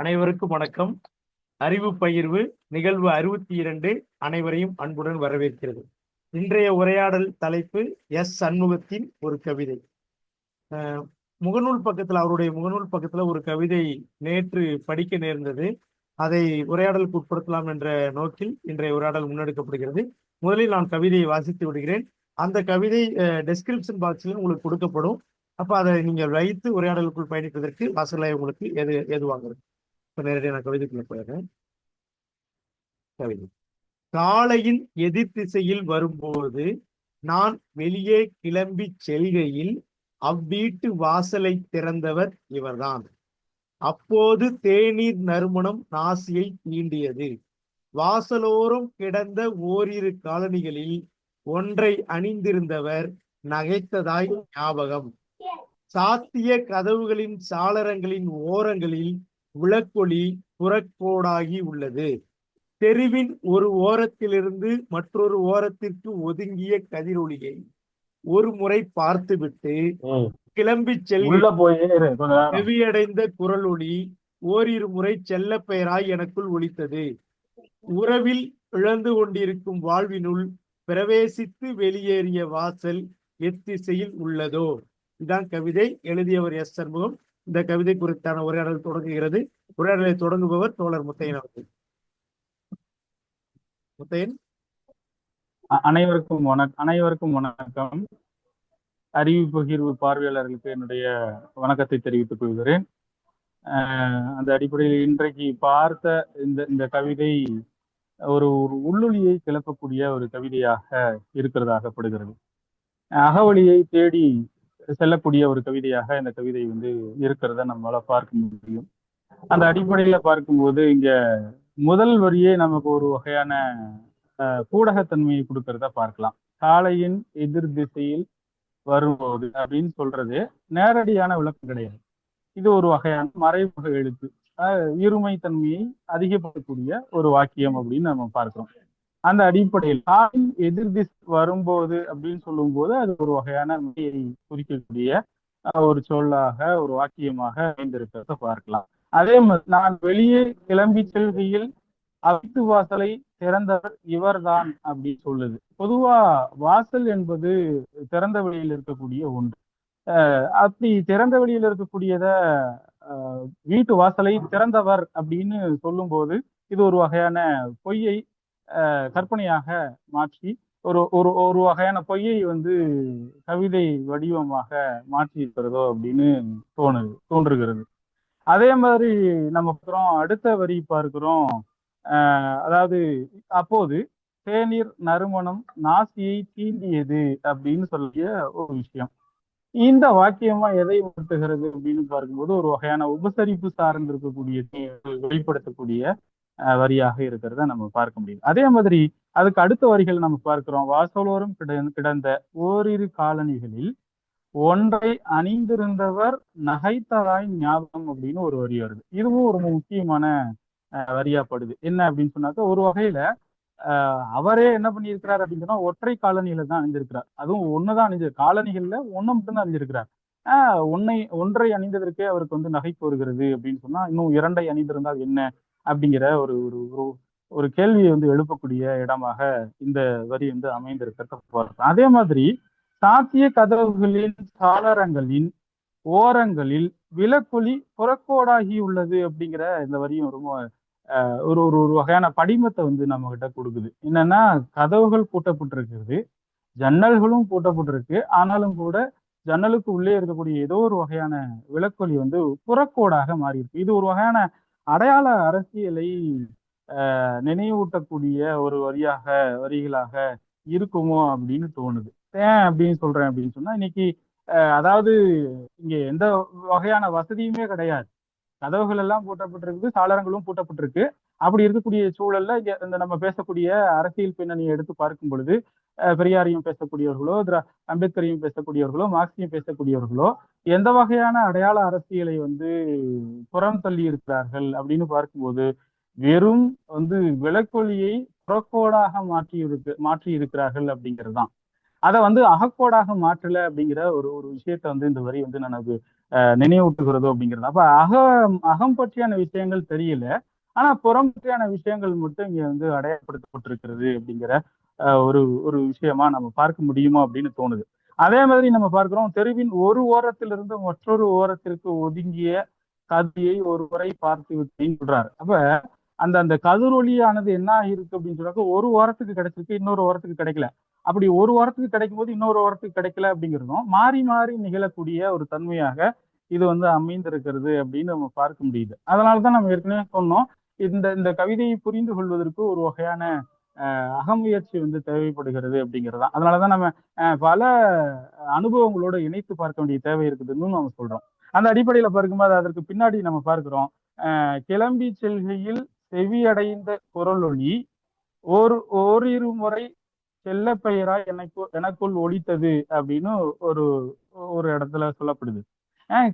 அனைவருக்கும் வணக்கம். அறிவு பகிர்வு நிகழ்வு அறுபத்தி இரண்டு அனைவரையும் அன்புடன் வரவேற்கிறது. இன்றைய உரையாடல் தலைப்பு எஸ் சண்முகத்தின் ஒரு கவிதை. முகநூல் பக்கத்தில் அவருடைய முகநூல் பக்கத்தில் ஒரு கவிதை நேற்று படிக்க நேர்ந்தது. அதை உரையாடலுக்கு உட்படுத்தலாம் என்ற நோக்கில் இன்றைய உரையாடல் முன்னெடுக்கப்படுகிறது. முதலில் நான் கவிதையை வாசித்து விடுகிறேன். அந்த கவிதை டெஸ்கிரிப்ஷன் பாக்ஸில் உங்களுக்கு கொடுக்கப்படும். அப்போ அதை நீங்கள் வைத்து உரையாடலுக்குள் பயணிப்பதற்கு வாசலாய் உங்களுக்கு எது எதுவாங்கிறது இப்போ நேரடியாக நான் கவிதைக்குள்ள போயிடுறேன். கவிதை. காலையின் எதிர் திசையில் வரும்போது நான் வெளியே கிளம்பி செல்கையில் அவ்வீட்டு வாசலை திறந்தவர் இவர்தான். அப்போது தேநீர் நறுமணம் நாசியை தீண்டியது. வாசலோரம் கிடந்த ஓரிரு காலனிகளில் ஒன்றை அணிந்திருந்தவர் நகைத்ததாய் ஞாபகம். சாத்திய கதவுகளின் சாளரங்களின் ஓரங்களில் விளக்கொளி புறக்கோடாகி உள்ளது. தெருவின் ஒரு ஓரத்திலிருந்து மற்றொரு ஓரத்திற்கு ஒதுங்கிய கதிரொளியை ஒரு முறை பார்த்துவிட்டு கிளம்பி. செவியடைந்த குரலொளி ஓரிரு முறை செல்ல பெயராய் எனக்குள் ஒலித்தது. உறவில் இழந்து கொண்டிருக்கும் வாழ்வினுள் பிரவேசித்து வெளியேறிய வாசல் எத்திசையில் உள்ளதோ? இதான் கவிதை. எழுதியவர் எஸ் சண்முகம். இந்த கவிதை குறித்தான உரையாடல் தொடங்குகிறது. உரையாடலை தொடங்குபவர் தோழர் முத்தையன் அவர்கள். முத்தையன்? அனைவருக்கும் வணக் அனைவருக்கும் வணக்கம். அறிவு பகிர்வு பார்வையாளர்களுக்கு என்னுடைய வணக்கத்தை தெரிவித்துக் கொள்கிறேன். அந்த அடிப்படையில் இன்றைக்கு பார்த்த இந்த இந்த கவிதை ஒரு ஒரு உள்ளொலியை கிளப்பக்கூடிய ஒரு கவிதையாக இருக்கிறதாகப்படுகிறது. அகவழியை தேடி செல்லக்கூடிய ஒரு கவிதையாக இந்த கவிதை வந்து இருக்கிறத நம்மளால பார்க்க முடியும். அந்த அடிப்படையில பார்க்கும்போது இங்க முதல் வரியே நமக்கு ஒரு வகையான கூடகத்தன்மையை கொடுக்கறத பார்க்கலாம். காலையின் எதிர் திசையில் வரும்போது அப்படின்னு சொல்றது நேரடியான விளக்கம் கிடையாது. இது ஒரு வகையான மறைமுக எழுத்து. இருமை தன்மையை அதிகப்படுத்தக்கூடிய ஒரு வாக்கியம் அப்படின்னு நம்ம பார்க்கிறோம். அந்த அடிப்படையில் காலின் எதிர் திசை வரும்போது அப்படின்னு சொல்லும் போது அது ஒரு வகையான மெய்யை குறிக்கக்கூடிய ஒரு சொல்லாக ஒரு வாக்கியமாக அமைந்திருக்கிறத பார்க்கலாம். அதே மாதிரி நான் வெளியே கிளம்பி செல்கையில் அவித்து வாசலை திறந்தவர் இவர்தான் அப்படின்னு சொல்லுது. பொதுவா வாசல் என்பது திறந்த வெளியில் இருக்கக்கூடிய ஒன்று. அப்படி திறந்த வெளியில் இருக்கக்கூடியத வீட்டு வாசலை திறந்தவர் அப்படின்னு சொல்லும்போது இது ஒரு வகையான பொய்யை கற்பனையாக மாற்றி ஒரு ஒரு ஒரு வகையான பொய்யை வந்து கவிதை வடிவமாக மாற்றி இருக்கிறதோ அப்படின்னு தோணுது தோன்றுகிறது. அதே மாதிரி நம்ம பார்க்கிறோம் அடுத்த வரி பார்க்கிறோம். ஆஹ் அதாவது அப்போது தேநீர் நறுமணம் நாசியை தீண்டியது அப்படின்னு சொல்லிய ஒரு விஷயம். இந்த வாக்கியமா எதை உணர்த்துகிறது அப்படின்னு பார்க்கும்போது ஒரு வகையான உபசரிப்பு சார்ந்து இருக்கக்கூடிய வெளிப்படுத்தக்கூடிய வரியாக இருக்கிறத நம்ம பார்க்க முடியும் அதே மாதிரி அதுக்கு அடுத்த வரிகள் நம்ம பார்க்கிறோம். வாசலோரம் கிட- கிடந்த ஓரிரு காலனிகளில் ஒன்றை அணிந்திருந்தவர் நகைத்ததாய் ஞாபகம் அப்படின்னு ஒரு வரி வருது. இதுவும் ஒரு முக்கியமான அஹ், வரியாப்படுது என்ன அப்படின்னு சொன்னாக்க ஒரு வகையில ஆஹ் அவரே என்ன பண்ணியிருக்கிறார் அப்படின்னு சொன்னா ஒற்றை காலனியில தான் அணிஞ்சிருக்கிறார் அதுவும் ஒண்ணுதான் அணிஞ்சு காலனிகள்ல ஒண்ணு மட்டும்தான் அணிஞ்சிருக்கிறார் ஆஹ் ஒன்னை ஒன்றை அணிந்ததற்கே அவருக்கு வந்து நகை வருகிறது அப்படின்னு சொன்னா இன்னும் இரண்டை அணிந்திருந்தால் என்ன அப்படிங்கிற ஒரு ஒரு ஒரு ஒரு கேள்வியை வந்து எழுப்பக்கூடிய இடமாக இந்த வரி வந்து அமைந்திருக்கிறத அதே மாதிரி சாத்திய கதவுகளின் சாளரங்களின் ஓரங்களில் விலக்கொலி புறக்கோடாகி உள்ளது அப்படிங்கிற இந்த வரியும் ரொம்ப அஹ், ஒரு ஒரு ஒரு வகையான படிமத்தை வந்து நம்ம கிட்ட கொடுக்குது. என்னன்னா கதவுகள் பூட்டப்பட்டிருக்கிறது ஜன்னல்களும் பூட்டப்பட்டிருக்கு. ஆனாலும் கூட ஜன்னலுக்கு உள்ளே இருக்கக்கூடிய ஏதோ ஒரு வகையான விலக்கொலி வந்து புறக்கோடாக மாறி இருக்கு இது ஒரு வகையான அடையாள அரசியலை நினைவூட்டக்கூடிய ஒரு வரியாக வரிகளாக இருக்குமோ அப்படின்னு தோணுது. ஏன் அப்படின்னு சொல்றேன் அப்படின்னு சொன்னா இன்னைக்கு அதாவது இங்க எந்த வகையான வசதியுமே கிடையாது. கதவுகள் எல்லாம் பூட்டப்பட்டிருக்கு சாளரங்களும் பூட்டப்பட்டிருக்கு. அப்படி இருக்கக்கூடிய சூழல்ல இங்க இந்த நம்ம பேசக்கூடிய அரசியல் பின்னணியை எடுத்து பார்க்கும் பொழுது பெரியாரையும் பேசக்கூடியவர்களோ திரா அம்பேத்கரையும் பேசக்கூடியவர்களோ மார்க்சியும் பேசக்கூடியவர்களோ எந்த வகையான அடையாள அரசியலை வந்து புறம் தள்ளி இருக்கிறார்கள் அப்படின்னு பார்க்கும்போது வெறும் வந்து விளக்கொலியை புறக்கோடாக மாற்றி இருக்கு மாற்றி இருக்கிறார்கள் அப்படிங்கிறது தான். அதை வந்து அகக்கோடாக மாற்றல அப்படிங்கிற ஒரு ஒரு விஷயத்த வந்து இந்த வரி வந்து நமக்கு அஹ், நினைவூட்டுகிறதோ அப்படிங்கிறது. அப்ப அகம் அகம் பற்றியான விஷயங்கள் தெரியல. ஆனா புறம் பற்றியான விஷயங்கள் மட்டும் இங்க வந்து அடையாளப்படுத்தப்பட்டிருக்கிறது அப்படிங்கிற அஹ், ஒரு ஒரு விஷயமா நம்ம பார்க்க முடியுமா அப்படின்னு தோணுது. அதே மாதிரி நம்ம பார்க்கிறோம் தெருவின் ஒரு ஓரத்திலிருந்து மற்றொரு ஓரத்திற்கு ஒதுங்கிய கதியை ஒரு முறை பார்த்து விட்டேன்னு சொல்றாரு. அப்ப அந்த அந்த கதிரொலியானது என்ன ஆகிருக்கு அப்படின்னு சொன்னாக்க ஒரு ஓரத்துக்கு கிடைச்சிருக்கு இன்னொரு ஓரத்துக்கு கிடைக்கல. அப்படி ஒரு வாரத்துக்கு கிடைக்கும் போது இன்னொரு ஓரத்துக்கு கிடைக்கல அப்படிங்கிறதும் மாறி மாறி நிகழக்கூடிய ஒரு தன்மையாக இது வந்து அமைந்திருக்கிறது அப்படின்னு நம்ம பார்க்க முடியுது. அதனாலதான் நம்ம ஏற்கனவே சொன்னோம் இந்த இந்த கவிதையை புரிந்து கொள்வதற்கு ஒரு வகையான அகமுயற்சி வந்து தேவைப்படுகிறது அப்படிங்கிறது தான். அதனாலதான் நம்ம அஹ், பல அனுபவங்களோட இணைத்து பார்க்க வேண்டிய தேவை இருக்குதுன்னு நம்ம சொல்றோம். அந்த அடிப்படையில பார்க்கும்போது அதற்கு பின்னாடி நம்ம பார்க்கிறோம் அஹ், கிளம்பி செல்கையில் செவியடைந்த குரலொலி ஒரு ஓரிரு முறை செல்ல பெயராய் எனக்கு எனக்குள் ஒலித்தது அப்படின்னு ஒரு ஒரு இடத்துல சொல்லப்படுது.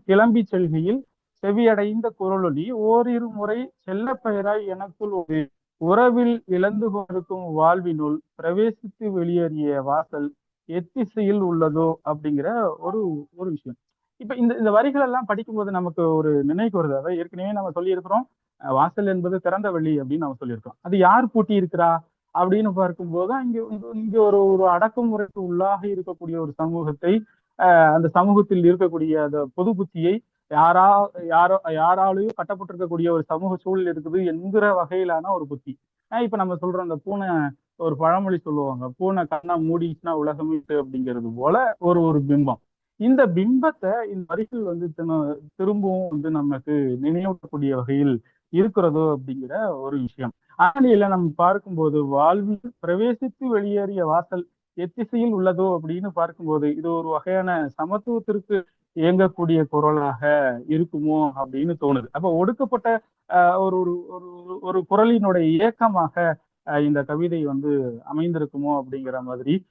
கிளம்பி செல்கையில் செவியடைந்த குரலொலி ஓரிரு முறை செல்ல பெயராய் எனக்குள் ஒளி உறவில் இழந்து கொண்டிருக்கும் வாழ்வினுள் பிரவேசித்து வெளியேறிய வாசல் எத்திசையில் உள்ளதோ அப்படிங்கிற ஒரு ஒரு விஷயம். இப்ப இந்த இந்த வரிகள் எல்லாம் படிக்கும்போது நமக்கு ஒரு நினைவுக்கு வருது. அதாவது ஏற்கனவே நம்ம சொல்லியிருக்கிறோம் வாசல் என்பது திறந்த வழி அப்படின்னு நம்ம சொல்லியிருக்கோம் அது யார் பூட்டி இருக்கிறா அப்படின்னு பார்க்கும்போது இங்க இங்க- இங்க ஒரு ஒரு அடக்குமுறைக்கு உள்ளாக இருக்கக்கூடிய ஒரு சமூகத்தை அந்த சமூகத்தில் இருக்கக்கூடிய அந்த பொது புத்தியை யாரா யாரோ யாராலையும் கட்டப்பட்டிருக்கக்கூடிய ஒரு சமூக சூழல் இருக்குது என்கிற வகையிலான ஒரு புத்தி. இப்ப நம்ம சொல்றோம் அந்த பூனை ஒரு பழமொழி சொல்லுவாங்க. பூனை கண்ணா மூடிச்சுன்னா உலகம் அப்படிங்கிறது போல ஒரு ஒரு பிம்பம். இந்த பிம்பத்தை இந்த வரிகள் வந்து தின- திரும்பவும் வந்து நமக்கு நினைவூட்டக்கூடிய வகையில் இருக்கிறதோ அப்படிங்கிற ஒரு விஷயம். ஆணையில நம்ம பார்க்கும்போது வாழ்வில் பிரவேசித்து வெளியேறிய வாசல் எத்திசையில் உள்ளதோ அப்படின்னு பார்க்கும்போது இது ஒரு வகையான சமத்துவத்திற்கு இயங்கக்கூடிய குரலாக இருக்குமோ அப்படின்னு தோணுது. அப்ப ஒடுக்கப்பட்ட ஆஹ், ஒரு ஒரு ஒரு- ஒரு குரலினுடைய இயக்கமாக இந்த கவிதை வந்து அமைந்திருக்குமோ அப்படிங்கிற மாதிரி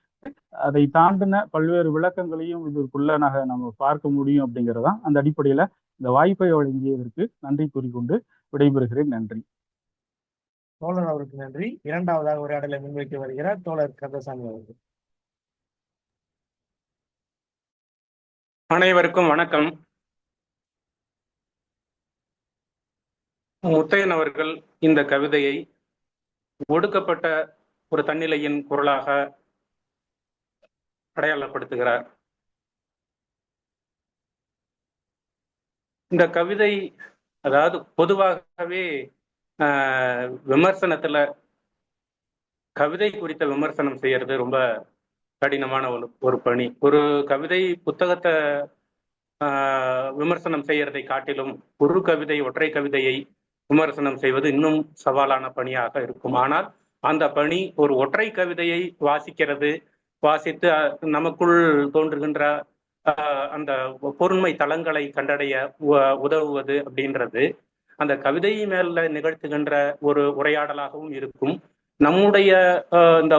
அதை தாண்டின பல்வேறு விளக்கங்களையும் இதற்குள்ள நாக நம்ம பார்க்க முடியும் அப்படிங்கிறதான் அந்த அடிப்படையில இந்த வாய்ப்பை வழங்கியதற்கு நன்றி கூறிக்கொண்டு விடைபெறுகிறேன். நன்றி. தோழர் அவருக்கு நன்றி. இரண்டாவதாக உரையாடலை முன்வைக்க வருகிறார் தோழர் கந்தசாமி அவர்கள். அனைவருக்கும் வணக்கம். முத்தையன் அவர்கள் இந்த கவிதையை ஒடுக்கப்பட்ட ஒரு தன்னிலையின் குரலாக அடையாளப்படுத்துகிறார். இந்த கவிதை அதாவது பொதுவாகவே ஆஹ், விமர்சனத்துல கவிதை குறித்த விமர்சனம் செய்யறது ரொம்ப கடினமான ஒரு ஒரு பணி. ஒரு கவிதை புத்தகத்தை ஆஹ், விமர்சனம் செய்யறதை காட்டிலும் ஒரு கவிதை ஒற்றை கவிதையை விமர்சனம் செய்வது இன்னும் சவாலான பணியாக இருக்கும். ஆனால் அந்த பணி ஒரு ஒற்றை கவிதையை வாசிக்கிறது வாசித்து நமக்குள் தோன்றுகின்ற ஆஹ், அந்த பொருண்மை தளங்களை கண்டடைய உ- உதவுவது அப்படின்றது அந்த கவிதை மேல நிகழ்த்துகின்ற ஒரு உரையாடலாகவும் இருக்கும். நம்முடைய ஆஹ், இந்த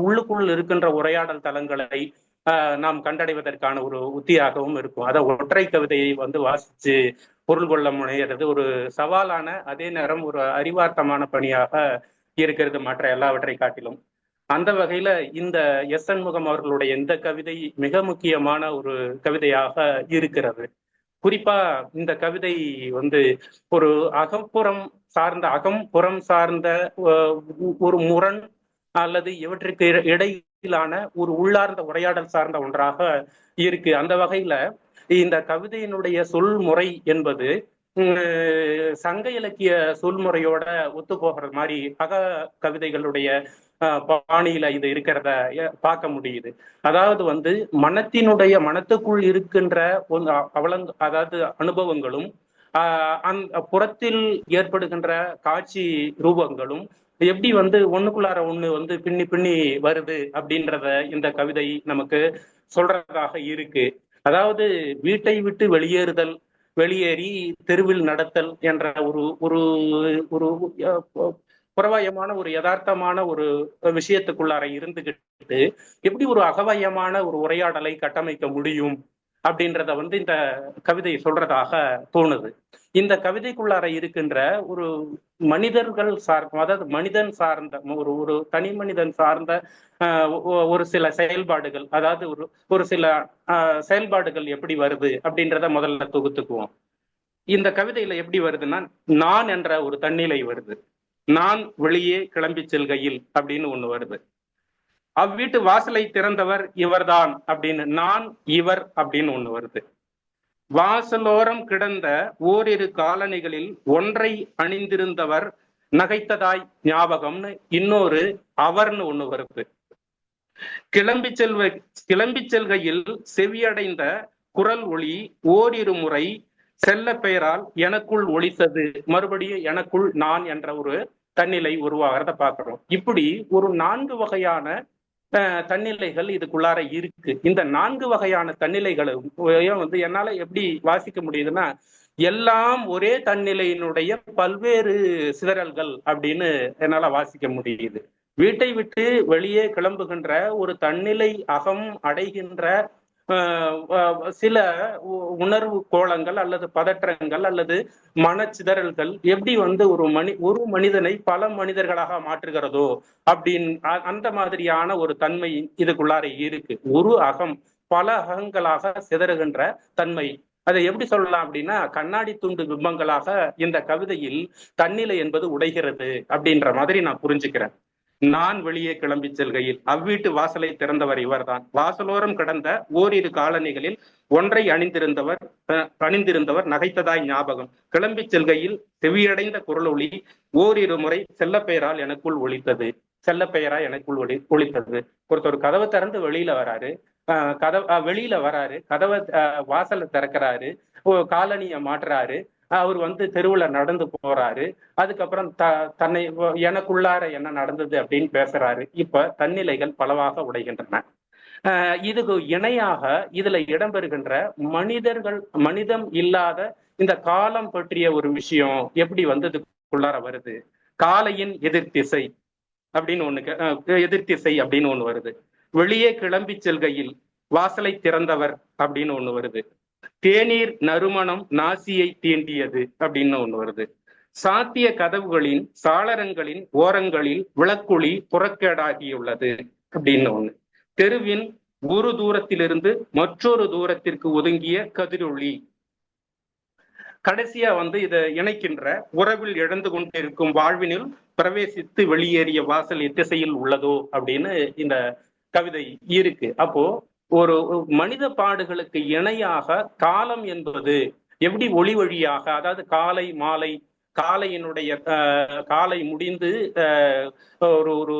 உள்ளுக்குள் இருக்கின்ற உரையாடல் தலங்களை ஆஹ், நாம் கண்டடைவதற்கான ஒரு உத்தியாகவும் இருக்கும். அதை ஒற்றை கவிதையை வந்து வாசிச்சு பொருள் கொள்ள முனைகிறது ஒரு சவாலான அதே நேரம் ஒரு அறிவார்த்தமான பணியாக இருக்கிறது மற்ற எல்லாவற்றை காட்டிலும். அந்த வகையில இந்த எஸ் சண்முகம் அவர்களுடைய இந்த கவிதை மிக முக்கியமான ஒரு கவிதையாக இருக்கிறது. குறிப்பா இந்த கவிதை வந்து ஒரு அகப்புறம் சார்ந்த அகம் புறம் சார்ந்த ஒரு முரண் அல்லது இவற்றுக்கு இடையிலான ஒரு உள்ளார்ந்த உரையாடல் சார்ந்த ஒன்றாக இருக்கு. அந்த வகையில இந்த கவிதையினுடைய சொல்முறை என்பது உம், சங்க இலக்கிய சொல்முறையோட ஒத்து போகிற மாதிரி அக கவிதைகளுடைய பாணியில இது இருக்கிறத பார்க்க முடியுது. அதாவது வந்து மனத்தினுடைய மனத்துக்குள் இருக்கின்ற ஒரு அவலங் அதாவது அனுபவங்களும் அந்த புறத்தில் ஏற்படுகின்ற காட்சி ரூபங்களும் எப்படி வந்து ஒண்ணுக்குள்ளார ஒண்ணு வந்து பின்னி பின்னி வருது அப்படின்றத இந்த கவிதை நமக்கு சொல்றதாக இருக்கு. அதாவது வீட்டை விட்டு வெளியேறுதல் வெளியேறி தெருவில் நடத்தல் என்ற ஒரு ஒரு ஒரு புறவயமான ஒரு யதார்த்தமான ஒரு விஷயத்துக்குள்ளார இருந்துகிட்டு எப்படி ஒரு அகவயமான ஒரு உரையாடலை கட்டமைக்க முடியும்? அப்படின்றத வந்து இந்த கவிதை சொல்றதாக தோணுது. இந்த கவிதைக்குள்ளார இருக்கின்ற ஒரு மனிதர்கள் சார் அதாவது மனிதன் சார்ந்த ஒரு ஒரு தனி மனிதன் சார்ந்த ஆஹ் ஒரு சில செயல்பாடுகள் அதாவது ஒரு ஒரு சில ஆஹ் செயல்பாடுகள் எப்படி வருது அப்படின்றத முதல்ல தொகுத்துக்குவோம். இந்த கவிதையில எப்படி வருதுன்னா நான் என்ற ஒரு தன்னிலை வருது. நான் வெளியே கிளம்பி செல்கையில் அப்படின்னு ஒண்ணு வருது. அவ்வீட்டு வாசலை திறந்தவர் இவர்தான் அப்படின்னு நான் இவர் அப்படின்னு ஒண்ணு வருது. வாசலோரம் கிடந்த ஓரிரு காலணிகளில் ஒன்றை அணிந்திருந்தவர் நகைத்ததாய் ஞாபகம்னு இன்னொரு அவர்னு ஒண்ணு வருது. கிளம்பி செல்வ கிளம்பி செல்கையில் செவியடைந்த குரல் ஒளி ஓரிரு முறை செல்ல பெயரால் எனக்குள் ஒழித்தது மறுபடியும் எனக்குள் நான் என்ற ஒரு தன்னிலை உருவாகிறத பார்க்கிறோம். இப்படி ஒரு நான்கு வகையான தன்னிலைகள் இதுக்குள்ளார இருக்கு. இந்த நான்கு வகையான தன்னிலைகளும் வந்து என்னால எப்படி வாசிக்க முடியுதுன்னா எல்லாம் ஒரே தன்னிலையினுடைய பல்வேறு சிதறல்கள் அப்படின்னு என்னால வாசிக்க முடியுது. வீட்டை விட்டு வெளியே கிளம்புகின்ற ஒரு தன்னிலை அகம் அடைகின்ற சில உ- உணர்வு கோலங்கள் அல்லது பதற்றங்கள் அல்லது மனச்சிதறல்கள் எப்படி வந்து ஒரு மனி ஒரு மனிதனை பல மனிதர்களாக மாற்றுகிறதோ அப்படின்னு அந்த மாதிரியான ஒரு தன்மை இதுக்குள்ளார இருக்கு. ஒரு அகம் பல அகங்களாக சிதறுகின்ற தன்மை. அதை எப்படி சொல்லலாம் அப்படின்னா கண்ணாடி துண்டு பிம்பங்களாக இந்த கவிதையில் தன்னிலை என்பது உடைகிறது அப்படின்ற மாதிரி நான் புரிஞ்சுக்கிறேன். நான் வெளியே கிளம்பி செல்கையில். அவ்வீட்டு வாசலை திறந்தவர் இவர்தான். வாசலோரம் கடந்த ஓரிரு காலணிகளில் ஒன்றை அணிந்திருந்தவர் அஹ், அணிந்திருந்தவர் நகைத்ததாய் ஞாபகம். கிளம்பி செல்கையில் செவியடைந்த குரலொளி ஓரிரு முறை செல்லப்பெயரால் எனக்குள் ஒழித்தது செல்லப்பெயரா எனக்குள் ஒளி ஒழித்தது ஒருத்தர் கதவை திறந்து வெளியில வராரு. ஆஹ் கதவு வெளியில வராரு. கதவை ஆஹ் வாசலை திறக்கிறாரு. ஓ, மாற்றுறாரு. அவர் வந்து தெருவுல நடந்து போறாரு. அதுக்கப்புறம் த தன்னை எனக்குள்ளார என்ன நடந்தது அப்படின்னு பேசுறாரு. இப்ப தன்னிலைகள் பலவாக உடைகின்றன. இதுக்கு இணையாக இதுல இடம்பெறுகின்ற மனிதர்கள் மனிதம் இல்லாத இந்த காலம் பற்றிய ஒரு விஷயம் எப்படி வந்ததுக்குள்ளார வருது? காலையின் எதிர்த்திசை அப்படின்னு ஒண்ணு கே- எதிர்த்திசை அப்படின்னு ஒண்ணு வருது. வெளியே கிளம்பி செல்கையில் வாசலை திறந்தவர் அப்படின்னு ஒண்ணு வருது. தேநீர் நறுமணம் நாசியை தீண்டியது அப்படின்னு ஒண்ணு வருது. சாத்திய கதவுகளின் சாளரங்களின் ஓரங்களில் விளக்குழி புறக்கேடாகியுள்ளது அப்படின்னு ஒண்ணு. தெருவின் ஒரு தூரத்திலிருந்து மற்றொரு தூரத்திற்கு ஒதுங்கிய கதிரொளி. கடைசியா வந்து இதை இணைக்கின்ற உறவில் இழந்து கொண்டிருக்கும் வாழ்வினில் பிரவேசித்து வெளியேறிய வாசல் எத்திசையில் உள்ளதோ அப்படின்னு இந்த கவிதை இருக்கு. அப்போ ஒரு மனித பாடுகளுக்கு இணையாக காலம் என்பது எப்படி ஒளி வழியாக அதாவது காலை மாலை காலையினுடைய காலை முடிந்து ஒரு ஒரு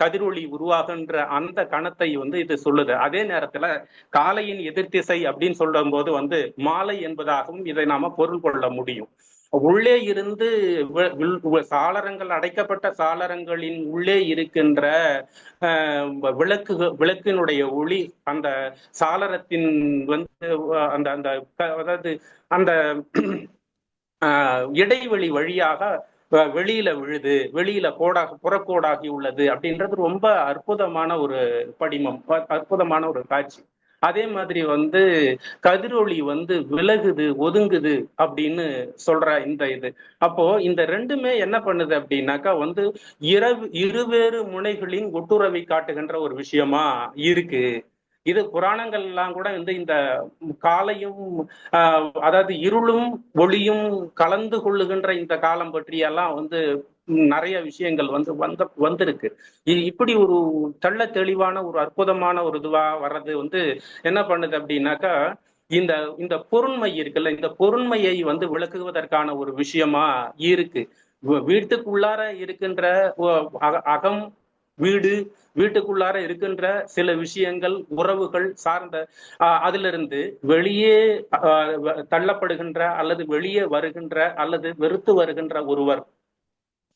கதிரொளி உருவாகின்ற அந்த கணத்தை வந்து இது சொல்லுது. அதே நேரத்துல காலையின் எதிர்த்திசை அப்படின்னு சொல்லும் போது வந்து மாலை என்பதாகவும் இதை நாம பொருள் கொள்ள முடியும். உள்ளே இருந்து சாளரங்கள் அடைக்கப்பட்ட சாளரங்களின் உள்ளே இருக்கின்ற விளக்கு விளக்கினுடைய ஒளி அந்த சாளரத்தின் வந்து அந்த அந்த அதாவது அந்த ஆஹ், இடைவெளி வழியாக வெளியில விழுது வெளியில கோடாக புறக்கோடாகி உள்ளது அப்படின்றது ரொம்ப அற்புதமான ஒரு படிமம் அற்புதமான ஒரு காட்சி. அதே மாதிரி வந்து கதிரொளி வந்து விலகுது ஒதுங்குது அப்படின்னு சொல்ற இந்த இது. அப்போ இந்த ரெண்டுமே என்ன பண்ணுது அப்படின்னாக்கா வந்து இரவு இருவேறு முனைகளின் ஒட்டுறவை காட்டுகின்ற ஒரு விஷயமா இருக்கு. இது புராணங்கள் எல்லாம் கூட வந்து இந்த காலையும் அதாவது இருளும் ஒளியும் கலந்து கொள்ளுகின்ற இந்த காலம் பற்றியெல்லாம் வந்து நிறைய விஷயங்கள் வந்து வந்த வந்திருக்கு. இது இப்படி ஒரு தள்ள தெளிவான ஒரு அற்புதமான ஒரு இதுவா வர்றது வந்து என்ன பண்ணுது அப்படின்னாக்கா இந்த இந்த பொருண்மை இருக்குல்ல இந்த பொருண்மையை வந்து விளக்குவதற்கான ஒரு விஷயமா இருக்கு. வீட்டுக்குள்ளார இருக்கின்ற அக- அகம் வீடு வீட்டுக்குள்ளார இருக்கின்ற சில விஷயங்கள் உறவுகள் சார்ந்த அதிலிருந்து வெளியே தள்ளப்படுகின்ற அல்லது வெளியே வருகின்ற அல்லது வெறுத்து வருகின்ற ஒருவர்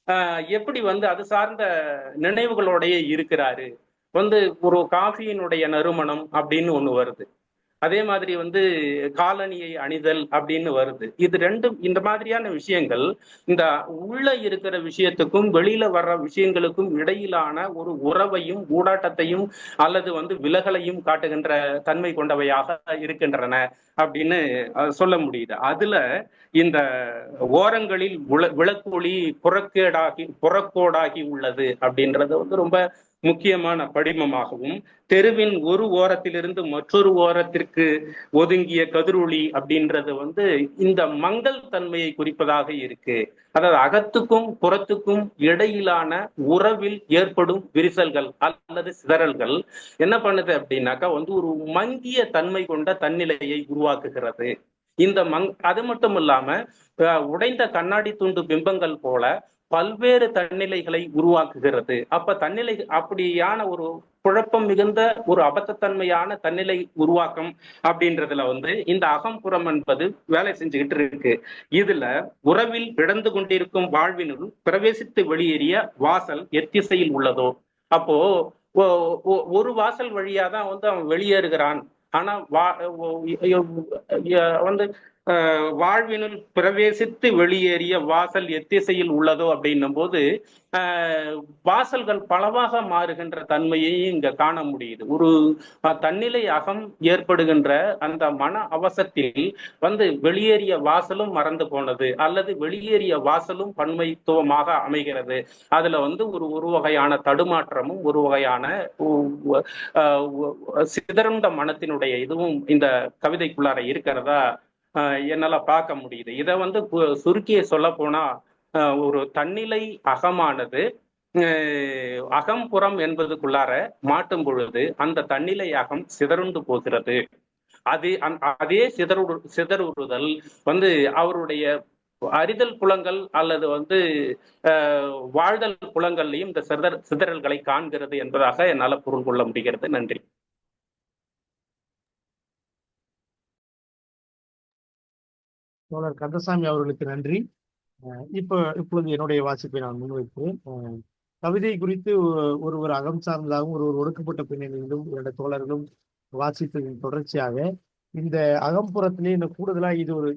ஆஹ், எப்படி வந்து அது சார்ந்த நினைவுகளோடைய இருக்கிறாரு? வந்து ஒரு காஃபியினுடைய நறுமணம் அப்படின்னு ஒண்ணு வருது. அதே மாதிரி வந்து காலணியை அணிதல் அப்படின்னு வருது. இது ரெண்டும் இந்த மாதிரியான விஷயங்கள் இந்த உள்ள இருக்கிற விஷயத்துக்கும் வெளியில வர்ற விஷயங்களுக்கும் இடையிலான ஒரு உறவையும் ஊடாட்டத்தையும் அல்லது வந்து விலகலையும் காட்டுகின்ற தன்மை கொண்டவையாக இருக்கின்றன அப்படின்னு அஹ், சொல்ல முடியுது. அதுல இந்த ஓரங்களில் விள- விளக்கொளி புறக்கேடாகி புறக்கோடாகி உள்ளது அப்படின்றது வந்து ரொம்ப முக்கியமான படிமமாகவும் தெருவின் ஒரு ஓரத்திலிருந்து மற்றொரு ஓரத்திற்கு ஒதுங்கிய கதிரொளி அப்படின்றது வந்து இந்த மங்கள் தன்மையை குறிப்பதாக இருக்கு. அதாவது அகத்துக்கும் புறத்துக்கும் இடையிலான உறவில் ஏற்படும் விரிசல்கள் அல்லது சிதறல்கள் என்ன பண்ணுது அப்படின்னாக்கா வந்து ஒரு மங்கிய தன்மை கொண்ட தன்னிலையை உருவாக்குகிறது. இந்த மங் அது மட்டும் இல்லாம உடைந்த கண்ணாடி துண்டு பிம்பங்கள் போல பல்வேறு தன்னிலைகளை உருவாக்குகிறது. அப்ப தன்னிலை அப்படியான ஒரு குழப்பம் மிகுந்த ஒரு அபத்தத்தன்மையான தன்னிலை உருவாக்கம் அப்படின்றதுல வந்து இந்த அகம்புறம் என்பது வேலை செஞ்சுக்கிட்டு இருக்கு. இதுல உறவில் இழந்து கொண்டிருக்கும் வாழ்வினுள் பிரவேசித்து வெளியேறிய வாசல் எத்திசையில் உள்ளதோ அப்போ ஒ- ஒ- ஒரு வாசல் வழியா தான் வந்து அவன் வெளியேறுகிறான். ஆனா வா வந்து வாழ்வினுள் பிரவேசித்து வெளியேறிய வாசல் எத்திசையில் உள்ளதோ அப்படின்னும் போது ஆஹ், வாசல்கள் பலவாக மாறுகின்ற தன்மையை இங்க காண முடியுது. ஒரு தன்னிலை அகம் ஏற்படுகின்ற அந்த மன அவசத்தில் வந்து வெளியேறிய வாசலும் மறந்து போனது அல்லது வெளியேறிய வாசலும் பன்மைத்துவமாக அமைகிறது. அதுல வந்து ஒரு ஒரு வகையான தடுமாற்றமும் ஒரு வகையான உ- மனத்தினுடைய இதுவும் இந்த கவிதைக்குள்ளார இருக்கிறதா என்னால பார்க்க முடியுது. இதை வந்து சுருக்கிய சொல்ல போனா ஒரு தன்னிலை அகமானது அகம்புறம் என்பதுக்குள்ளார மாட்டும் பொழுது அந்த தன்னிலை அகம் சிதறுண்டு போகிறது. அது அதே சிதறு சிதறுறுதல் வந்து அவருடைய அறிதல் புலங்கள் அல்லது வந்து ஆஹ், வாழ்தல் புலங்கள்லையும் இந்த சிதற சிதறல்களை காண்கிறது என்பதாக என்னால பொருள் கொள்ள முடிகிறது. நன்றி. தோழர் கந்தசாமி அவர்களுக்கு நன்றி. இப்போ இப்பொழுது என்னுடைய வாசிப்பை நான் முன்வைக்கிறேன் கவிதை குறித்து ஒருவர் அகம் சார்ந்ததாகவும் ஒருவர் ஒடுக்கப்பட்ட பின்னணியிலும் இரண்டு தோழர்களும் வாசித்ததின் தொடர்ச்சியாக இந்த அகம்புறத்திலே இந்த கூடுதலா இது ஒரு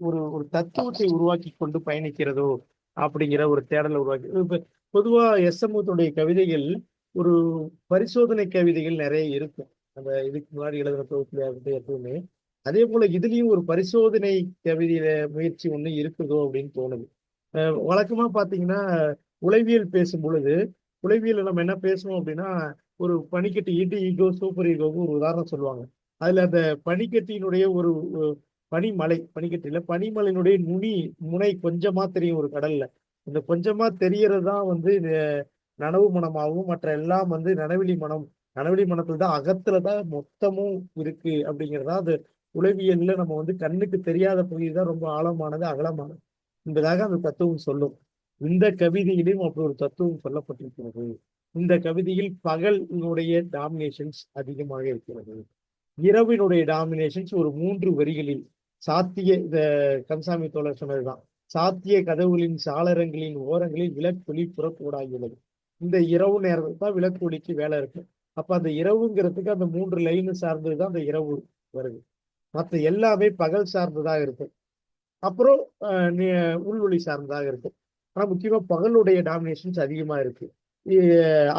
ஒரு ஒரு தத்துவத்தை உருவாக்கி கொண்டு பயணிக்கிறதோ அப்படிங்கிற ஒரு தேடலை உருவாக்கி இப்போ பொதுவா எஸ்எம்முடைய கவிதைகள் ஒரு பரிசோதனை கவிதைகள் நிறைய இருக்கும். அந்த இதுக்கு முன்னாடி எழுதுகிற தொகுப்புல இருந்து எப்பவுமே அதே போல இதுலயும் ஒரு பரிசோதனை கவிதையில முயற்சி ஒண்ணு இருக்குதோ அப்படின்னு தோணுது. வழக்கமா பாத்தீங்கன்னா உளவியல் பேசும் பொழுது உளவியல் நம்ம என்ன பேசுவோம் அப்படின்னா ஒரு பனிக்கட்டி ஈட்டு ஈகோ சூப்பர் ஈகோவுக்கு ஒரு உதாரணம் சொல்லுவாங்க. அதுல அந்த பனிக்கட்டியினுடைய ஒரு பனிமலை பனிக்கட்டியில பனிமலையினுடைய நுனி முனை கொஞ்சமா தெரியும் ஒரு கடல்ல. இந்த கொஞ்சமா தெரியறது தான் வந்து நனவு மனமாகவும் மற்ற எல்லாம் வந்து நனவெளி மனம் நனவெளி மனத்துல தான் அகத்துல தான் மொத்தமும் இருக்கு அப்படிங்கிறதா அது உளவியல்ல நம்ம வந்து கண்ணுக்கு தெரியாத பகுதி தான் ரொம்ப ஆழமானது அகலமானது. என்பதாக அந்த தத்துவம் சொல்லும். இந்த கவிதையிலும் அப்படி ஒரு தத்துவம் சொல்லப்பட்டிருக்கிறது. இந்த கவிதையில் பகலினுடைய டாமினேஷன்ஸ் அதிகமாக இருக்கிறது. இரவினுடைய டாமினேஷன்ஸ் ஒரு மூன்று வரிகளில் சாத்திய இந்த கந்தசாமி தோழர் சொன்னதுதான். சாத்திய கதவுகளின் சாளரங்களின் ஓரங்களில் விளக்கொலி புறக்கூடாகிறது. இந்த இரவு நேரத்தில் தான் விளக்கொலிக்கு வேலை இருக்கு. அப்ப அந்த இரவுங்கிறதுக்கு அந்த மூன்று லைன் சார்ந்தது தான் அந்த இரவு வருது. மற்ற எல்லாமே பகல் சார்ந்ததாக இருக்கும். அப்புறம் அஹ், உள்வொளி சார்ந்ததாக இருக்கும். ஆனால் முக்கியமாக பகலுடைய டாமினேஷன்ஸ் அதிகமாக இருக்கு.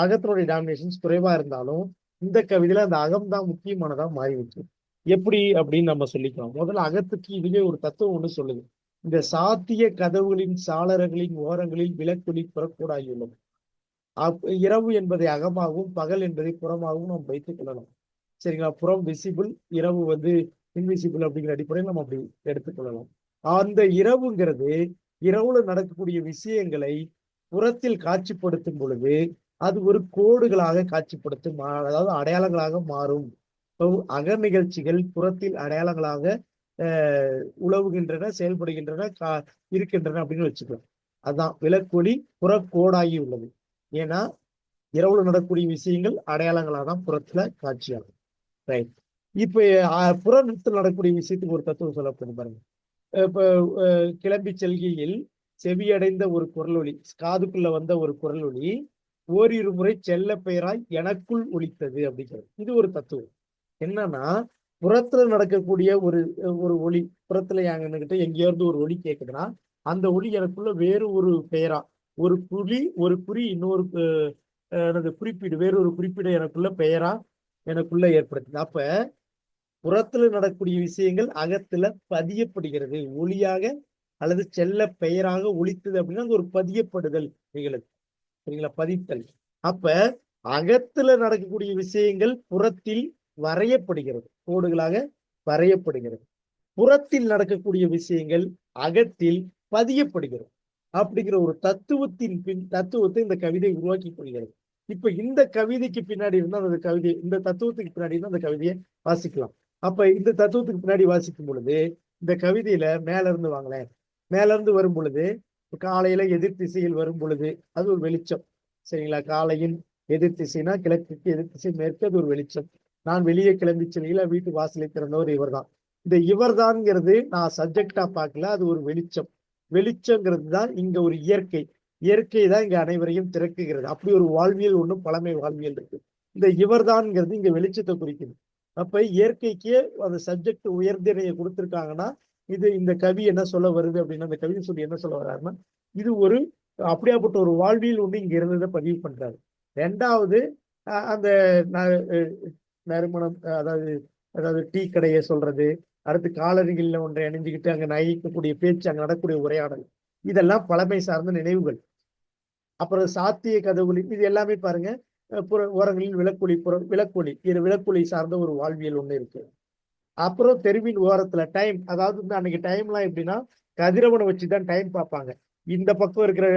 அகத்தினுடைய டாமினேஷன்ஸ் குறைவாக இருந்தாலும் இந்த கவிதையில அந்த அகம் தான் முக்கியமானதாக மாறிவிட்டு எப்படி அப்படின்னு நம்ம சொல்லிக்கலாம். முதல்ல அகத்துக்கு இதுவே ஒரு தத்துவம் ஒன்று சொல்லுது. இந்த சாத்திய கதவுகளின் சாளரங்களின் ஓரங்களில் விளக்கொளி புறக்கூடாகியுள்ளது அப் இரவு என்பதை அகமாகவும் பகல் என்பதை புறமாகவும் நாம் வைத்துக் கொள்ளலாம். சரிங்களா? புறம் விசிபிள் இரவு வந்து இன்விசிபிள் அப்படிங்கிற அடிப்படையில் நம்ம அப்படி எடுத்துக்கொள்ளலாம் அந்த இரவுங்கிறது இரவுல நடக்கக்கூடிய விஷயங்களை புறத்தில் காட்சிப்படுத்தும் பொழுது அது ஒரு கோடுகளாக காட்சிப்படுத்தும் அதாவது அடையாளங்களாக மாறும். அக நிகழ்ச்சிகள் புறத்தில் அடையாளங்களாக அஹ், செயல்படுகின்றன கா இருக்கின்றன அப்படின்னு வச்சுக்கலாம். அதான் விளக்கொளி புறக்கோடாகி உள்ளது. ஏன்னா இரவுல நடக்கக்கூடிய விஷயங்கள் அடையாளங்களாக தான் புறத்துல காட்சியாகும். ரைட் இப்ப அஹ், நடக்கக்கூடிய விஷயத்துக்கு ஒரு தத்துவம் சொல்லப்படும் பாருங்க. இப்ப கிளம்பி செல்கையில் செவியடைந்த ஒரு குரலொலி காதுக்குள்ள வந்த ஒரு குரலொலி ஓரிரு முறை செல்ல பெயராய் எனக்குள் ஒழித்தது அப்படிங்கிறது. இது ஒரு தத்துவம். என்னன்னா புறத்துல நடக்கக்கூடிய ஒரு ஒரு ஒளி புறத்துல என்கிட்ட எங்கேயிருந்து ஒரு ஒளி கேட்குதுன்னா அந்த ஒளி எனக்குள்ள வேறு ஒரு பெயரா ஒரு புலி ஒரு குறி இன்னொரு எனது குறிப்பீடு வேறு ஒரு குறிப்பீடு எனக்குள்ள பெயரா எனக்குள்ள ஏற்படுத்துது. அப்ப புறத்துல நடக்கக்கூடிய விஷயங்கள் அகத்துல பதியப்படுகிறது. ஒளியாக அல்லது செல்ல பெயராக ஒழித்தது அப்படின்னா அது ஒரு பதியப்படுதல் நிகழுது சரிங்களா? பதித்தல். அப்ப அகத்துல நடக்கக்கூடிய விஷயங்கள் புறத்தில் வரையப்படுகிறது. கோடுகளாக வரையப்படுகிறது. புறத்தில் நடக்கக்கூடிய விஷயங்கள் அகத்தில் பதியப்படுகிறது. அப்படிங்கிற ஒரு தத்துவத்தின் பின் தத்துவத்தை இந்த கவிதை உருவாக்கி கொள்கிறது. இப்ப இந்த கவிதைக்கு பின்னாடி இருந்தா அந்த கவிதை இந்த தத்துவத்துக்கு பின்னாடி இருந்தா அந்த கவிதையை வாசிக்கலாம். அப்ப இந்த தத்துவத்துக்கு பின்னாடி வாசிக்கும் பொழுது இந்த கவிதையில மேல இருந்து வாங்களேன். மேல இருந்து வரும் பொழுது காலையில எதிர் திசையில் வரும் பொழுது அது ஒரு வெளிச்சம். சரிங்களா? காலையின் எதிர் திசைனா கிழக்குக்கு எதிர் திசை மேற்கு அது ஒரு வெளிச்சம். நான் வெளியே கிளம்பி செல்ல வீட்டு வாசலை திறந்தவர் இவர்தான். இந்த இவர்தான்ங்கிறது நான் சப்ஜெக்டா பார்க்கல அது ஒரு வெளிச்சம். வெளிச்சங்கிறது தான் இங்க ஒரு இயற்கை. இயற்கை தான் இங்க அனைவரையும் திறக்குகிறது. அப்படி ஒரு வாழ்வியல் ஒன்றும் பழமை வாழ்வியல் இருக்கு. இந்த இவர்தான்ங்கிறது இங்க வெளிச்சத்தை குறிக்குது. அப்ப இயற்கைக்கே அந்த சப்ஜெக்ட் உயர்தினையை கொடுத்துருக்காங்கன்னா இது இந்த கவி என்ன சொல்ல வருது அப்படின்னா அந்த கவிதை சொல்லி என்ன சொல்ல வர்றாருன்னா இது ஒரு அப்படியாப்பட்ட ஒரு வாழ்வியல் ஒண்ணு இங்க இருந்ததை பதிவு பண்றாரு. ரெண்டாவது அஹ் அந்த ந- நறுமணம் அதாவது அதாவது டீ கடையை சொல்றது அடுத்து காலரிகளில் ஒன்றை அணிஞ்சுக்கிட்டு அங்க நகைக்கக்கூடிய பேச்சு அங்க நடக்கக்கூடிய உரையாடல் இதெல்லாம் பழமை சார்ந்த நினைவுகள். அப்புறம் சாத்திய கதவுகளின் இது எல்லாமே பாருங்க புற ஓரங்களில் விளக்குழி புற விளக்குழி இது விளக்குழி சார்ந்த ஒரு வாழ்வியல் ஒன்று இருக்கு. அப்புறம் தெருவின் ஓரத்துல டைம் அதாவது வந்து அன்னைக்கு டைம்லாம் எப்படின்னா கதிரவனை வச்சு தான் டைம் பார்ப்பாங்க. இந்த பக்கம் இருக்கிற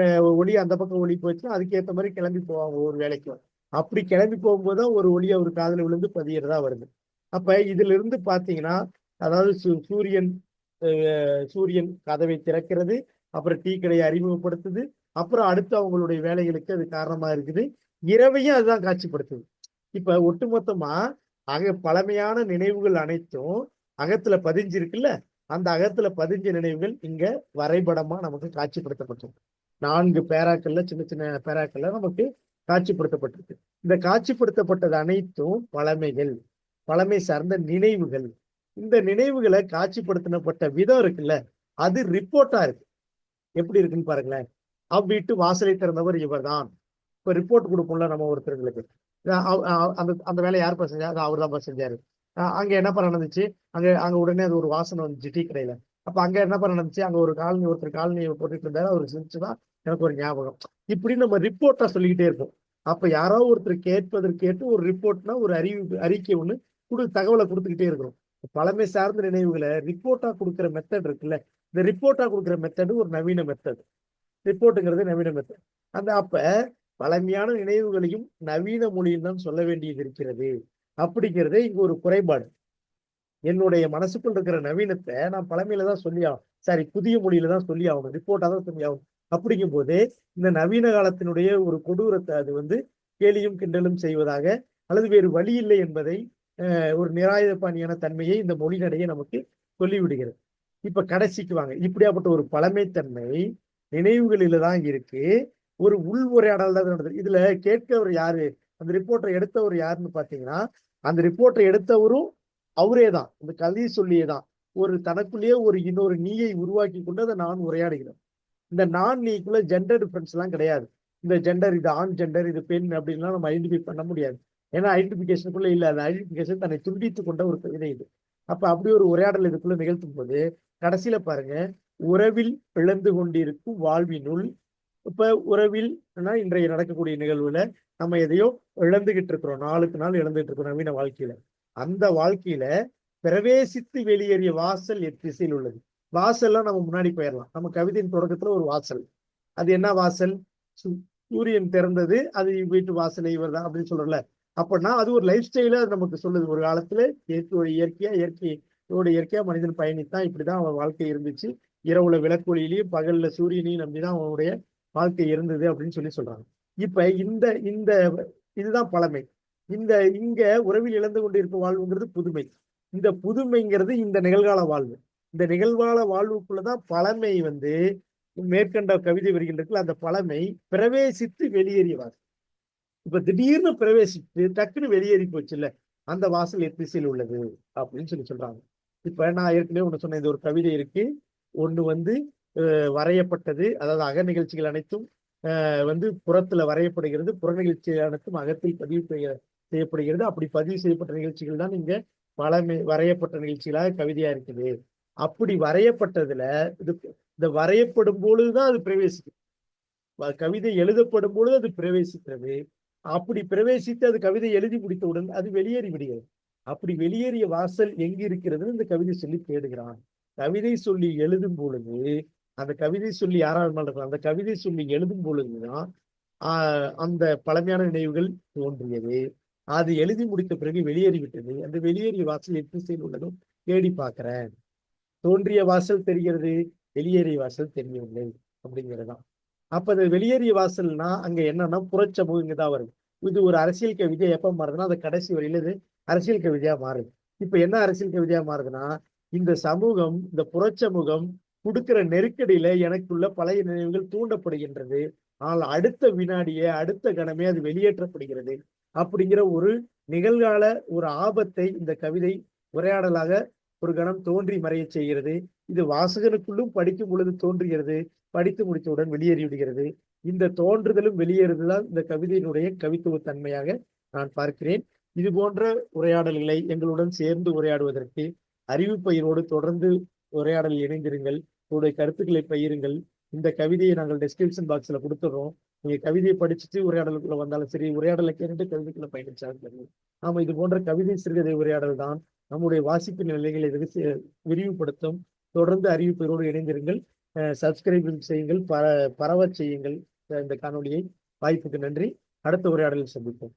ஒளி அந்த பக்கம் ஒளி போச்சுன்னா அதுக்கேற்ற மாதிரி கிளம்பி போவாங்க ஒரு வேலைக்கு அப்படி கிளம்பி போகும்போது தான் ஒரு ஒளி அவர் காதில் விழுந்து பதியறதா வருது. அப்ப இதுல இருந்து பாத்தீங்கன்னா அதாவது சூ- சூரியன் சூரியன் கதவை திறக்கிறது அப்புறம் டீ கடையை அறிமுகப்படுத்துது அப்புறம் அடுத்து அவங்களுடைய வேலைகளுக்கு அது காரணமா இருக்குது. இரவையும் அதுதான் காட்சிப்படுத்துது. இப்ப ஒட்டுமொத்தமா அக பழமையான நினைவுகள் அனைத்தும் அகத்துல பதிஞ்சிருக்குல்ல அந்த அகத்துல பதிஞ்ச நினைவுகள் இங்க வரைபடமா நமக்கு காட்சிப்படுத்தப்பட்டிருக்கு. நான்கு பேராக்கள்ல சின்ன சின்ன பேராக்கள்ல நமக்கு காட்சிப்படுத்தப்பட்டிருக்கு. இந்த காட்சிப்படுத்தப்பட்டது அனைத்தும் பழமைகள் பழமை சார்ந்த நினைவுகள். இந்த நினைவுகளை காட்சிப்படுத்தப்பட்ட விதம் இருக்குல்ல அது ரிப்போர்ட்டா இருக்கு. எப்படி இருக்குன்னு பாருங்களேன். அவ்வீட்டு வாசலை திறந்தவர் இவர்தான். இப்போ ரிப்போர்ட் கொடுப்போம்ல நம்ம ஒருத்தர்களுக்கு. அவ- அந்த அந்த வேலை யார் செஞ்சா அது அவர் தான் செஞ்சாரு. அங்கே அங்க என்ன பண்ண நடந்துச்சு? அங்கே அங்கே உடனே அது ஒரு வாசனை வந்துச்சு டீ கடையில். அப்போ அங்கே என்ன பண்ண நடந்துச்சு? அங்கே ஒரு காலனி ஒருத்தர் காலனி போட்டுட்டு இருந்தாரு. அவர் செஞ்சுதான் எனக்கு ஒரு ஞாபகம். இப்படி நம்ம ரிப்போர்ட்டா சொல்லிக்கிட்டே இருப்போம். அப்ப யாரோ ஒருத்தர் கேட்பதற்கு ஏற்று ஒரு ரிப்போர்ட்னா ஒரு அறிவு அறிக்கை ஒண்ணு கொடு தகவலை கொடுத்துக்கிட்டே இருக்கிறோம். பழமை சார்ந்த நினைவுகளை ரிப்போர்ட்டா கொடுக்குற மெத்தட் இருக்குல்ல இந்த ரிப்போர்ட்டா கொடுக்குற மெத்தடு ஒரு நவீன மெத்தட் ரிப்போர்ட்டுங்கிறது நவீன மெத்தட் அந்த அப்ப பழமையான நினைவுகளையும் நவீன மொழியில் தான் சொல்ல வேண்டியது இருக்கிறது. அப்படிங்கிறதே இங்க ஒரு குறைபாடு. என்னுடைய மனசுக்குள் இருக்கிற நவீனத்தை நான் பழமையில தான் சொல்லி ஆகும் சாரி புதிய மொழியில தான் சொல்லி ஆகணும். ரிப்போர்ட்டா தான் சொல்லி ஆகும் அப்படிங்கும் போது இந்த நவீன காலத்தினுடைய ஒரு கொடூரத்தை அது வந்து கேலியும் கிண்டலும் செய்வதாக அல்லது வேறு வழி இல்லை என்பதை ஒரு நிராயுதபாணியான தன்மையை இந்த மொழி நடையை நமக்கு சொல்லிவிடுகிறது. இப்ப கடைசிக்கு வாங்க. இப்படியாப்பட்ட ஒரு பழமைத்தன்மை நினைவுகளில தான் இருக்கு. ஒரு உள் உரையாடல் தான் நடந்தது. இதுல கேட்கவர் யாரு? அந்த ரிப்போர்ட்டை எடுத்தவர் யாருன்னு பாத்தீங்கன்னா அந்த ரிப்போர்ட்டை எடுத்தவரும் அவரே தான். இந்த கதையை சொல்லியே தான். ஒரு தனக்குள்ளேயே ஒரு இன்னொரு நீயை உருவாக்கி கொண்டு அதை நான் உரையாடுகிறேன். இந்த நான் நீக்குள்ள ஜெண்டர் டிஃபரன்ஸ் எல்லாம் கிடையாது. இந்த ஜெண்டர் இது ஆண் ஜெண்டர் இது பெண் அப்படின்லாம் நம்ம ஐடென்டிஃபை பண்ண முடியாது. ஏன்னா ஐடென்டிஃபிகேஷனுக்குள்ள இல்லை. அந்த ஐடென்டிஃபிகேஷன் தன்னை துண்டித்து கொண்ட ஒரு கவிதை இது. அப்ப அப்படி ஒரு உரையாடல் இதுக்குள்ள நிகழ்த்தும் போது கடைசியில பாருங்க உறவில் பிளந்து கொண்டிருக்கும் வாழ்வினுள் இப்ப உறவில் இன்றைய நடக்கக்கூடிய நிகழ்வுல நம்ம எதையோ இழந்துகிட்டு இருக்கிறோம். நாளுக்கு நாள் இழந்துகிட்டு இருக்கிறோம் நவீன வாழ்க்கையில. அந்த வாழ்க்கையில பிரவேசித்து வெளியேறிய வாசல் எத்திசையில் உள்ளது. வாசல்லாம் நம்ம முன்னாடி போயிடலாம் நம்ம கவிதையின் தொடக்கத்துல ஒரு வாசல். அது என்ன வாசல்? சு- சூரியன் திறந்தது அது வீட்டு வாசலை இவர் தான் அப்படின்னு சொல்றல அப்படின்னா அது ஒரு லைஃப் ஸ்டைல அது நமக்கு சொல்லுது. ஒரு காலத்துல இயற்கையோட இயற்கையா இயற்கையோட இயற்கையா மனிதன் பயணித்தான். இப்படிதான் அவன் வாழ்க்கை இருந்துச்சு. இரவுல விளக்கொலியிலையும் பகல்ல சூரியனையும் நம்பிதான் அவனுடைய வாழ்க்கை இருந்தது அப்படின்னு சொல்லி சொல்றாங்க. இப்ப இந்த இந்த இதுதான் பழமை. இந்த இங்க உறவில் இழந்து கொண்டிருக்கும் வாழ்வுங்கிறது புதுமை. இந்த புதுமைங்கிறது இந்த நிகழ்கால வாழ்வு. இந்த நிகழ்கால வாழ்வுக்குள்ளதான் பழமை வந்து மேற்கண்ட கவிதை வரிகள் அந்த பழமை பிரவேசித்து வெளியேறியவார் இப்ப திடீர்னு பிரவேசித்து டக்குன்னு வெளியேறி போச்சுல்ல அந்த வாசல் எத்திசையில் உள்ளது அப்படின்னு சொல்லி சொல்றாங்க. இப்ப நான் ஏற்கனவே ஒண்ணு சொன்னேன் இந்த ஒரு கவிதை இருக்கு. ஒண்ணு வந்து வரையப்பட்டது. அதாவது அக நிகழ்ச்சிகள் அனைத்தும் அஹ், வந்து புறத்துல வரையப்படுகிறது. புற நிகழ்ச்சிகள் அனைத்தும் அகத்தில் பதிவு செய்ய- செய்யப்படுகிறது. அப்படி பதிவு செய்யப்பட்ட நிகழ்ச்சிகள் தான் இங்க பழமை வரையப்பட்ட நிகழ்ச்சிகளாக கவிதையா இருக்குது. அப்படி வரையப்பட்டதுல இது இந்த வரையப்படும் பொழுதுதான் அது பிரவேசிக்கும் கவிதை எழுதப்படும் பொழுது அது பிரவேசிக்கிறது. அப்படி பிரவேசித்து அது கவிதை எழுதி முடித்தவுடன் அது வெளியேறி விடுகிறது. அப்படி வெளியேறிய வாசல் எங்கு இருக்கிறதுன்னு இந்த கவிதை சொல்லி தேடுகிறான். கவிதை சொல்லி எழுதும் பொழுது அந்த கவிதை சொல்லி யாராவது இருக்கலாம் அந்த கவிதை சொல்லி எழுதும் பொழுதுதான் ஆஹ் அந்த பழமையான நினைவுகள் தோன்றியது. அது எழுதி முடித்த பிறகு வெளியேறிவிட்டது. அந்த வெளியேறிய வாசல் எட்டு செயல் உள்ளதும் தேடி பார்க்கிறேன். தோன்றிய வாசல் தெரிகிறது வெளியேறிய வாசல் தெரியவில்லை அப்படிங்கிறதுதான். அப்ப அது வெளியேறிய வாசல்னா அங்க என்னன்னா புறச்சமூகம் இங்கதான் வருது. இது ஒரு அரசியல் கவிதை எப்ப மாறுதுன்னா அது கடைசி வரையில இது அரசியல் கவிதையா மாறுது. இப்ப என்ன அரசியல் கவிதையா மாறுதுன்னா இந்த சமூகம் இந்த புறச்சமூகம் கொடுக்கிற நெருக்கடியில எனக்குள்ள பழைய நினைவுகள் தூண்டப்படுகின்றது. ஆனால் அடுத்த வினாடியே அடுத்த கணமே அது வெளியேற்றப்படுகிறது. அப்படிங்கிற ஒரு நிகழ்கால ஒரு ஆபத்தை இந்த கவிதை உரையாடலாக ஒரு கணம் தோன்றி மறையச் செய்கிறது. இது வாசகனுக்குள்ளும் படிக்கும் பொழுது தோன்றுகிறது. படித்து முடித்தவுடன் வெளியேறி விடுகிறது. இந்த தோன்றுதலும் வெளியேறுதல் இந்த கவிதையினுடைய கவித்துவ தன்மையாக நான் பார்க்கிறேன். இது போன்ற உரையாடல்களை எங்களுடன் சேர்ந்து உரையாடுவதற்கு அறிவு பயிரோடு தொடர்ந்து உரையாடல் இணைந்திருங்கள். உங்களுடைய கருத்துக்களை பகிருங்கள். இந்த கவிதையை நாங்கள் டெஸ்கிரிப்ஷன் பாக்ஸில் கொடுத்துட்றோம். நீங்க கவிதையை படிச்சுட்டு உரையாடலுக்குள்ள வந்தாலும் சரி உரையாடலை கேட்டுட்டு கவிதைக்குள்ள பயணிச்சாலும் சரி. நாம இது போன்ற கவிதை சிறுகதை உரையாடல் தான் நம்முடைய வாசிப்பு நிலைகளை விரிவுபடுத்தும். தொடர்ந்து அறிவிப்பதோடு இணைந்திருங்கள். சப்ஸ்கிரைப் செய்யுங்கள். பர பரவ செய்யுங்கள். இந்த காணொளியை வாய்ப்புக்கு நன்றி. அடுத்த உரையாடலில் சந்திப்போம்.